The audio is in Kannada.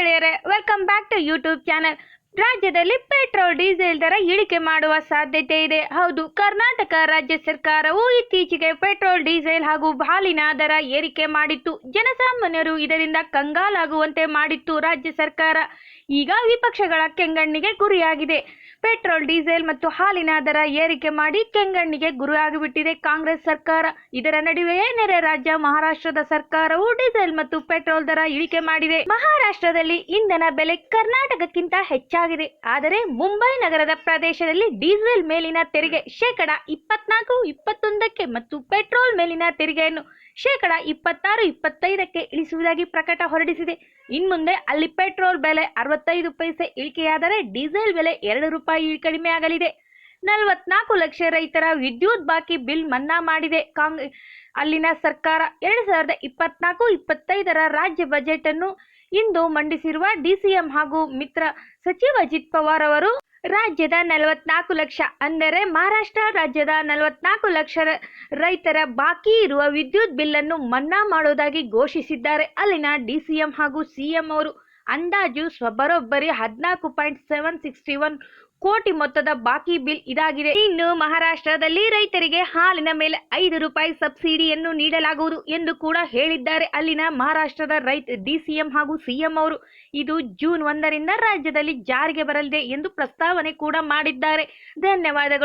ಗೆಳೆಯರೆ welcome back to YouTube channel ರಾಜ್ಯದಲ್ಲಿ ಪೆಟ್ರೋಲ್, ಡೀಸೆಲ್ ದರ ಇಳಿಕೆ ಮಾಡುವ ಸಾಧ್ಯತೆ ಇದೆ. ಹೌದು, ಕರ್ನಾಟಕ ರಾಜ್ಯ ಸರ್ಕಾರವು ಇತ್ತೀಚೆಗೆ ಪೆಟ್ರೋಲ್, ಡೀಸೆಲ್ ಹಾಗೂ ಹಾಲಿನ ದರ ಏರಿಕೆ ಮಾಡಿತ್ತು. ಜನಸಾಮಾನ್ಯರು ಇದರಿಂದ ಕಂಗಾಲಾಗುವಂತೆ ಮಾಡಿತ್ತು ರಾಜ್ಯ ಸರ್ಕಾರ. ಈಗ ವಿಪಕ್ಷಗಳ ಕೆಂಗಣ್ಣಿಗೆ ಗುರಿಯಾಗಿದೆ. ಪೆಟ್ರೋಲ್, ಡೀಸೆಲ್ ಮತ್ತು ಹಾಲಿನ ದರ ಏರಿಕೆ ಮಾಡಿ ಕೆಂಗಣ್ಣಿಗೆ ಗುರಿಯಾಗಿಬಿಟ್ಟಿದೆ ಕಾಂಗ್ರೆಸ್ ಸರ್ಕಾರ. ಇದರ ನಡುವೆಯೇ ನೆರೆ ರಾಜ್ಯ ಮಹಾರಾಷ್ಟ್ರದ ಸರ್ಕಾರವು ಡೀಸೆಲ್ ಮತ್ತು ಪೆಟ್ರೋಲ್ ದರ ಇಳಿಕೆ ಮಾಡಿದೆ. ಮಹಾರಾಷ್ಟ್ರದಲ್ಲಿ ಇಂಧನ ಬೆಲೆ ಕರ್ನಾಟಕಕ್ಕಿಂತ ಹೆಚ್ಚಾಗಿದೆ. ಆದರೆ ಮುಂಬೈ ನಗರದ ಪ್ರದೇಶದಲ್ಲಿ ಡೀಸೆಲ್ ಮೇಲಿನ ತೆರಿಗೆ ಶೇಕಡ ಇಪ್ಪತ್ನಾಲ್ಕು, ಇಪ್ಪತ್ತೊಂದಕ್ಕೆ ಮತ್ತು ಪೆಟ್ರೋಲ್ ಮೇಲಿನ ತೆರಿಗೆಯನ್ನು ಶೇಕಡ ಇಪ್ಪತ್ತಾರು, ಇಪ್ಪತ್ತೈದಕ್ಕೆ ಇಳಿಸುವುದಾಗಿ ಪ್ರಕಟ ಹೊರಡಿಸಿದೆ. ಇನ್ಮುಂದೆ ಅಲ್ಲಿ ಪೆಟ್ರೋಲ್ ಬೆಲೆ ಅರವತ್ತೈದು ಪೈಸೆ ಇಳಿಕೆಯಾದರೆ ಡೀಸೆಲ್ ಬೆಲೆ ಎರಡು ರೂಪಾಯಿ ಕಡಿಮೆ ಆಗಲಿದೆ ನಲವತ್ನಾಲ್ಕು ಲಕ್ಷ ರೈತರ ವಿದ್ಯುತ್ ಬಾಕಿ ಬಿಲ್ ಮನ್ನಾ ಮಾಡಿದೆ. ಕಾಂಗ್ರೆಸ್ ಅಲ್ಲಿನ ಸರ್ಕಾರ ಎರಡು ಸಾವಿರದ ಇಪ್ಪತ್ನಾಲ್ಕು, ಇಪ್ಪತ್ತೈದರ ರಾಜ್ಯ ಬಜೆಟ್ ಅನ್ನು ಇಂದು ಮಂಡಿಸಿರುವ ಡಿಸಿಎಂ ಹಾಗೂ ಮಿತ್ರ ಸಚಿವ ಅಜಿತ್ ಪವಾರ್ ಅವರು ರಾಜ್ಯದ ನಲವತ್ನಾಲ್ಕು ಲಕ್ಷ, ಅಂದರೆ ಮಹಾರಾಷ್ಟ್ರ ರಾಜ್ಯದ ನಲವತ್ನಾಲ್ಕು ಲಕ್ಷ ರೈತರ ಬಾಕಿ ಇರುವ ವಿದ್ಯುತ್ ಬಿಲ್ಲನ್ನು ಮನ್ನಾ ಮಾಡುವುದಾಗಿ ಘೋಷಿಸಿದ್ದಾರೆ. ಅಲ್ಲಿನ ಡಿಸಿಎಂ ಹಾಗೂ ಸಿಎಂ ಅವರು ಅಂದಾಜು ಬರೋಬ್ಬರಿ ಹದಿನಾಲ್ಕು ಪಾಯಿಂಟ್ ಸೆವೆನ್ ಸಿಕ್ಸ್ಟಿ ಒನ್ ಕೋಟಿ ಮೊತ್ತದ ಬಾಕಿ ಬಿಲ್ ಇದಾಗಿದೆ. ಇನ್ನು ಮಹಾರಾಷ್ಟ್ರದಲ್ಲಿ ರೈತರಿಗೆ ಹಾಲಿನ ಮೇಲೆ ಐದು ರೂಪಾಯಿ ಸಬ್ಸಿಡಿಯನ್ನು ನೀಡಲಾಗುವುದು ಎಂದು ಕೂಡ ಹೇಳಿದ್ದಾರೆ. ಅಲ್ಲಿನ ಮಹಾರಾಷ್ಟ್ರದ ರೈತ ಡಿಸಿಎಂ ಹಾಗೂ ಸಿಎಂ ಅವರು ಇದು ಜೂನ್ ಒಂದರಿಂದ ರಾಜ್ಯದಲ್ಲಿ ಜಾರಿಗೆ ಬರಲಿದೆ ಎಂದು ಪ್ರಸ್ತಾವನೆ ಕೂಡ ಮಾಡಿದ್ದಾರೆ. ಧನ್ಯವಾದಗಳು.